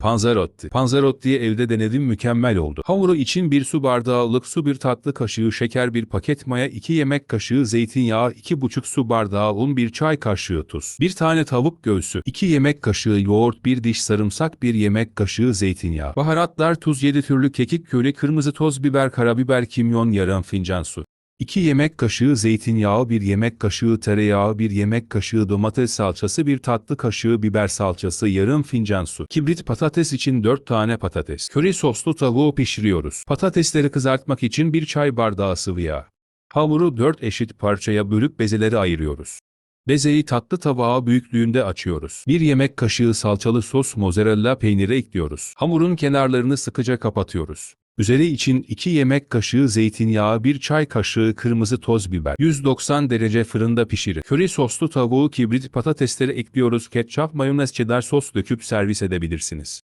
Panzerotti. Panzerotti'yi evde denedim mükemmel oldu. Hamuru için bir su bardağı ılık su bir tatlı kaşığı şeker bir paket maya 2 yemek kaşığı zeytinyağı 2,5 su bardağı un 1 çay kaşığı tuz. 1 tane tavuk göğsü 2 yemek kaşığı yoğurt 1 diş sarımsak 1 yemek kaşığı zeytinyağı. Baharatlar tuz 7 türlü kekik köri kırmızı toz biber karabiber kimyon yarım fincan su. 2 yemek kaşığı zeytinyağı, 1 yemek kaşığı tereyağı, 1 yemek kaşığı domates salçası, 1 tatlı kaşığı biber salçası, yarım fincan su. Kibrit patates için 4 tane patates. Köri soslu tavuğu pişiriyoruz. Patatesleri kızartmak için 1 çay bardağı sıvı yağ. Hamuru 4 eşit parçaya bölüp bezeleri ayırıyoruz. Bezeyi tatlı tabağa büyüklüğünde açıyoruz. 1 yemek kaşığı salçalı sos mozzarella peyniri ekliyoruz. Hamurun kenarlarını sıkıca kapatıyoruz. Üzeri için 2 yemek kaşığı zeytinyağı, 1 çay kaşığı kırmızı toz biber. 190 derece fırında pişirin. Köri soslu tavuğu kibrit patatesleri ekliyoruz. Ketçap, mayonez, cheddar sos döküp servis edebilirsiniz.